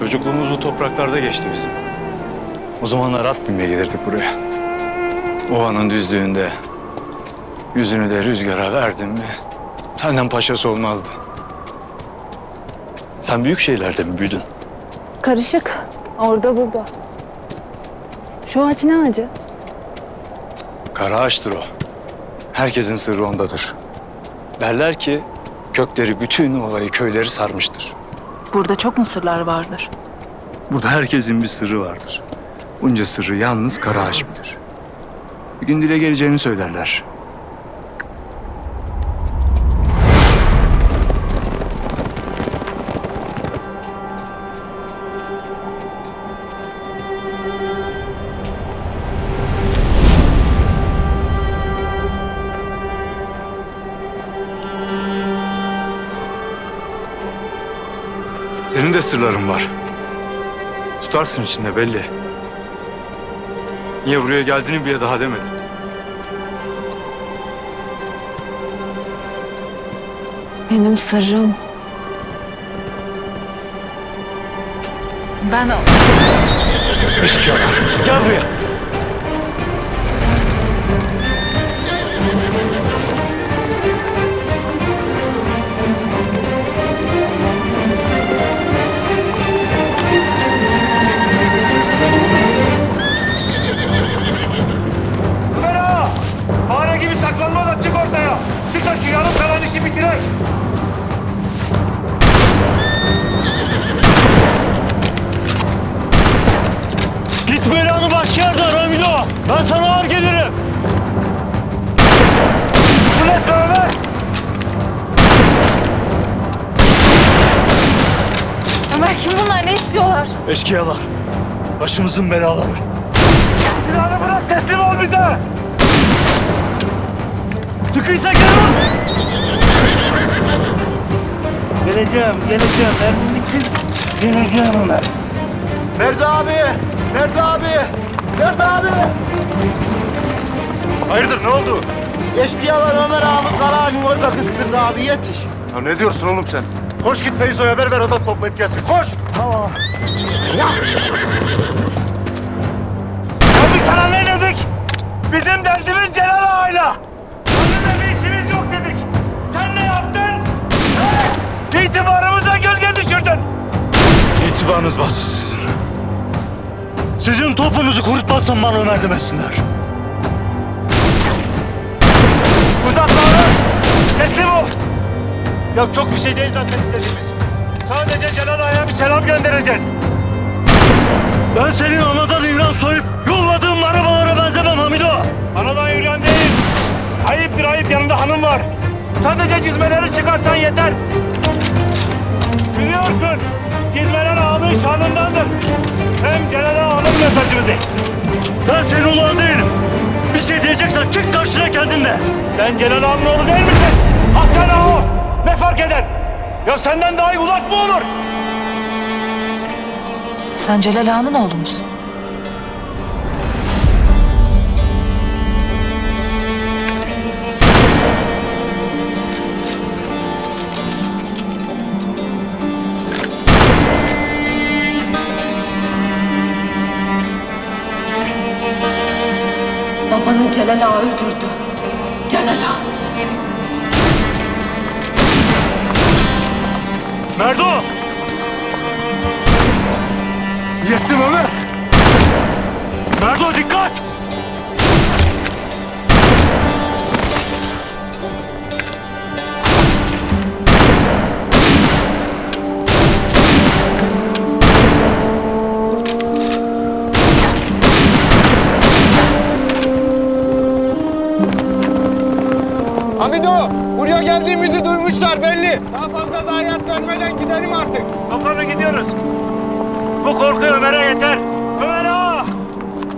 Çocukluğumuz bu topraklarda geçti bizim. O zamanlar at binmeye gelirdik buraya. Ova'nın düzlüğünde yüzünü de rüzgara verdin mi senden paşası olmazdı. Sen büyük şeylerde mi büyüdün? Karışık. Orada burada. Şu ağaç ne ağacı? Kara ağaçtır o. Herkesin sırrı ondadır. Derler ki kökleri bütün ovayı köyleri sarmıştır. Burada çok mu sırlar vardır? Burada herkesin bir sırrı vardır. Bunca sırrı yalnız kara ağaç bilir. Bir gün dile geleceğini söylerler. Senin de sırların var. Tutarsın içinde belli. Niye buraya geldiğini bile daha demedin. Benim sırrım. Ben Eşkıyalar. Gel buraya. Ömer kim bunlar? Ne istiyorlar? Eşkıyalar. Başımızın belaları. Silahını bırak teslim ol bize. Sıkıysa gel. Geleceğim, geleceğim. Emrin için geleceğim Ömer. Nerede abi? Nerede abi? Nerede abi? Hayırdır ne oldu? Eşkıyalar Ömer ağamın kararını orada kıstırdı abi yetiş. Ya ne diyorsun oğlum sen? Koş git Feyzo'ya haber ver adam toplayıp gelsin. Koş! Tamam. Ya! Sana ne dedik? Bizim derdimiz Celal Ağa'yla. Seninle bir işimiz yok dedik. Sen ne yaptın? He? İtibarımıza gölge düşürdün. İtibarınız bassın sizin. Sizin topunuzu kurutmazsam bana Ömer demesinler. Ya çok bir şey değil zaten istediğimiz. Sadece Celal Ağa'ya bir selam göndereceğiz. Ben senin anadan İran soyup yolladığım arabalara benzemem Hamido. Anadan yürüyen değil. Ayıptır ayıp yanında hanım var. Sadece çizmeleri çıkarsan yeter. Biliyorsun çizmeler ağanın şanındandır. Hem Celal Ağa'nın mesajımızı. Ben senin ulan değilim. Bir şey diyeceksen çık karşına kendin de. Sen Celal Ağa'nın oğlu değil misin? Hasan Ağa o. Ne fark eder? Ya senden daha iyi ulak mı olur? Sen Celal Ağa'nın oğlu musun? Babanı Celal Ağa öldürdü. Celal Ağa. Merdo! Yettim Ömer. Merdo dikkat! Hamido buraya geldiğimizi duymuşlar belli. Daha zayiat vermeden gidelim artık. Toplanın gidiyoruz. Bu korku Ömer'e yeter. Ömer ağa!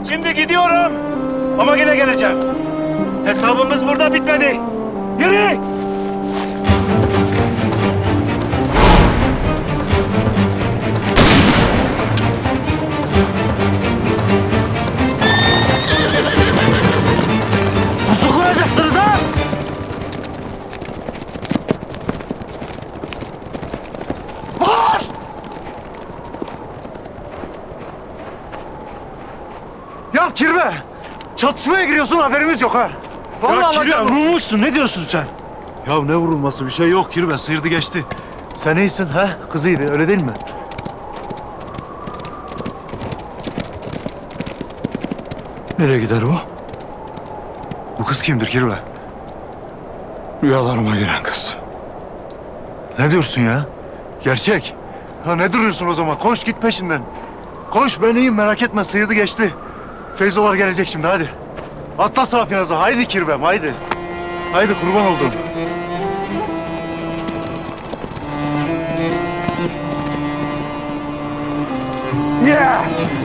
Şimdi gidiyorum. Ama yine geleceğim. Hesabımız burada bitmedi. Yürü! Ya Kirve! Çatışmaya giriyorsun haberimiz yok ha. Vallahi ya Kirve vurulmuşsun ne diyorsun sen? Ya ne vurulması bir şey yok Kirve sıyırdı geçti. Sen iyisin ha? Kızıydı öyle değil mi? Nereye gider bu? Bu kız kimdir Kirve? Rüyalarıma giren kız. Ne diyorsun ya? Gerçek. Ha ne duruyorsun o zaman? Koş git peşinden. Koş ben iyiyim merak etme sıyırdı geçti. Feyzolar gelecek şimdi hadi. Atla Safinaz'a haydi Kirvem haydi. Haydi kurban oldum. Yeah!